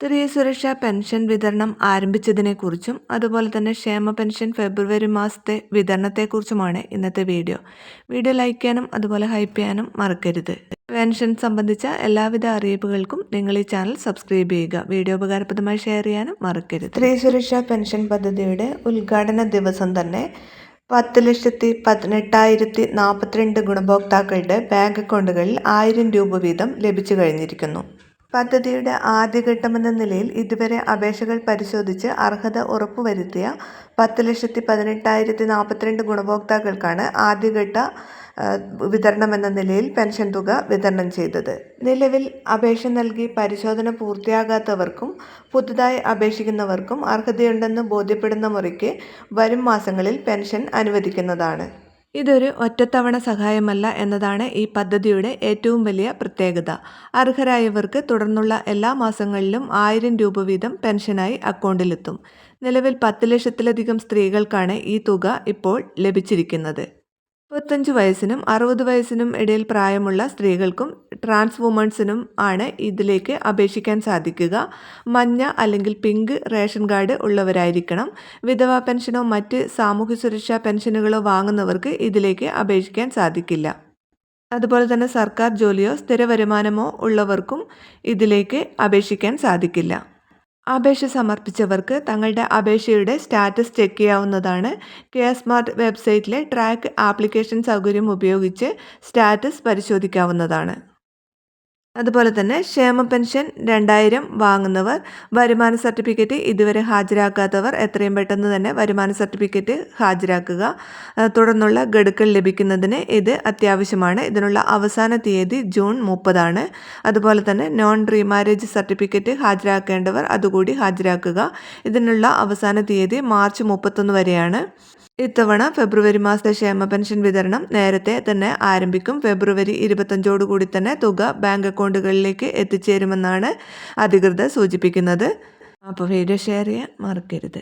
സ്ത്രീ സുരക്ഷാ പെൻഷൻ വിതരണം ആരംഭിച്ചതിനെക്കുറിച്ചും അതുപോലെ തന്നെ ക്ഷേമ പെൻഷൻ ഫെബ്രുവരി മാസത്തെ വിതരണത്തെക്കുറിച്ചുമാണ് ഇന്നത്തെ വീഡിയോ. വീഡിയോ ലൈക്ക് ചെയ്യാനും അതുപോലെ ഹൈപ്പ് ചെയ്യാനും മറക്കരുത്. പെൻഷൻ സംബന്ധിച്ച എല്ലാവിധ അറിയിപ്പുകൾക്കും നിങ്ങൾ ഈ ചാനൽ സബ്സ്ക്രൈബ് ചെയ്യുക. വീഡിയോ ഉപകാരപ്രദമായി ഷെയർ ചെയ്യാനും മറക്കരുത്. സ്ത്രീ സുരക്ഷാ പെൻഷൻ പദ്ധതിയുടെ ഉദ്ഘാടന ദിവസം തന്നെ പത്ത് ലക്ഷത്തി പതിനെട്ടായിരത്തി നാൽപ്പത്തിരണ്ട് ഗുണഭോക്താക്കളുടെ ബാങ്ക് അക്കൗണ്ടുകളിൽ ആയിരം രൂപ വീതം ലഭിച്ചു കഴിഞ്ഞിരിക്കുന്നു. പദ്ധതിയുടെ ആദ്യഘട്ടമെന്ന നിലയിൽ ഇതുവരെ അപേക്ഷകൾ പരിശോധിച്ച് അർഹത ഉറപ്പുവരുത്തിയ പത്ത് ലക്ഷത്തി പതിനെട്ടായിരത്തി നാൽപ്പത്തിരണ്ട് ഗുണഭോക്താക്കൾക്കാണ് ആദ്യഘട്ട വിതരണമെന്ന നിലയിൽ പെൻഷൻ തുക വിതരണം ചെയ്തത്. നിലവിൽ അപേക്ഷ നൽകി പരിശോധന പൂർത്തിയാകാത്തവർക്കും പുതുതായി അപേക്ഷിക്കുന്നവർക്കും അർഹതയുണ്ടെന്ന് ബോധ്യപ്പെടുന്ന മുറയ്ക്ക് വരും മാസങ്ങളിൽ പെൻഷൻ അനുവദിക്കുന്നതാണ്. ഇതൊരു ഒറ്റത്തവണ സഹായമല്ല എന്നതാണ് ഈ പദ്ധതിയുടെ ഏറ്റവും വലിയ പ്രത്യേകത. അർഹരായവർക്ക് തുടർന്നുള്ള എല്ലാ മാസങ്ങളിലും ആയിരം രൂപ വീതം പെൻഷനായി അക്കൗണ്ടിലെത്തും. നിലവിൽ പത്ത് ലക്ഷത്തിലധികം സ്ത്രീകൾക്കാണ് ഈ തുക ഇപ്പോൾ ലഭിച്ചിരിക്കുന്നത്. മുപ്പത്തഞ്ച് വയസ്സിനും അറുപത് വയസ്സിനും ഇടയിൽ പ്രായമുള്ള സ്ത്രീകൾക്കും ട്രാൻസ് വുമൺസിനും ആണ് ഇതിലേക്ക് അപേക്ഷിക്കാൻ സാധിക്കുക. മഞ്ഞ അല്ലെങ്കിൽ പിങ്ക് റേഷൻ കാർഡ് ഉള്ളവരായിരിക്കണം. വിധവാ പെൻഷനോ മറ്റ് സാമൂഹ്യ സുരക്ഷാ പെൻഷനുകളോ വാങ്ങുന്നവർക്ക് ഇതിലേക്ക് അപേക്ഷിക്കാൻ സാധിക്കില്ല. അതുപോലെ തന്നെ സർക്കാർ ജോലിയോ സ്ഥിര വരുമാനമോ ഉള്ളവർക്കും ഇതിലേക്ക് അപേക്ഷിക്കാൻ സാധിക്കില്ല. അപേക്ഷ സമർപ്പിച്ചവർക്ക് തങ്ങളുടെ അപേക്ഷയുടെ സ്റ്റാറ്റസ് ചെക്ക് ചെയ്യാവുന്നതാണ്. കെ സ്മാർട്ട് വെബ്സൈറ്റിലെ ട്രാക്ക് ആപ്ലിക്കേഷൻ സൗകര്യം ഉപയോഗിച്ച് സ്റ്റാറ്റസ് പരിശോധിക്കാവുന്നതാണ്. അതുപോലെ തന്നെ ക്ഷേമ പെൻഷൻ രണ്ടായിരം വാങ്ങുന്നവർ വരുമാന സർട്ടിഫിക്കറ്റ് ഇതുവരെ ഹാജരാക്കാത്തവർ എത്രയും പെട്ടെന്ന് തന്നെ വരുമാന സർട്ടിഫിക്കറ്റ് ഹാജരാക്കുക. തുടർന്നുള്ള ഗഡുക്കൾ ലഭിക്കുന്നതിന് ഇത് അത്യാവശ്യമാണ്. ഇതിനുള്ള അവസാന തീയതി ജൂൺ മുപ്പതാണ്. അതുപോലെ തന്നെ നോൺ റീമാരേജ് സർട്ടിഫിക്കറ്റ് ഹാജരാക്കേണ്ടവർ അതുകൂടി ഹാജരാക്കുക. ഇതിനുള്ള അവസാന തീയതി മാർച്ച് മുപ്പത്തൊന്ന് വരെയാണ്. ഇത്തവണ ഫെബ്രുവരി മാസത്തെ ക്ഷേമ പെൻഷൻ വിതരണം നേരത്തെ തന്നെ ആരംഭിക്കും. ഫെബ്രുവരി ഇരുപത്തഞ്ചോടുകൂടി തന്നെ തുക ബാങ്ക് അക്കൗണ്ടുകളിലേക്ക് എത്തിച്ചേരുമെന്നാണ് അധികൃതർ സൂചിപ്പിക്കുന്നത്. അപ്പോൾ വീഡിയോ ഷെയർ ചെയ്യാൻ മറക്കരുത്.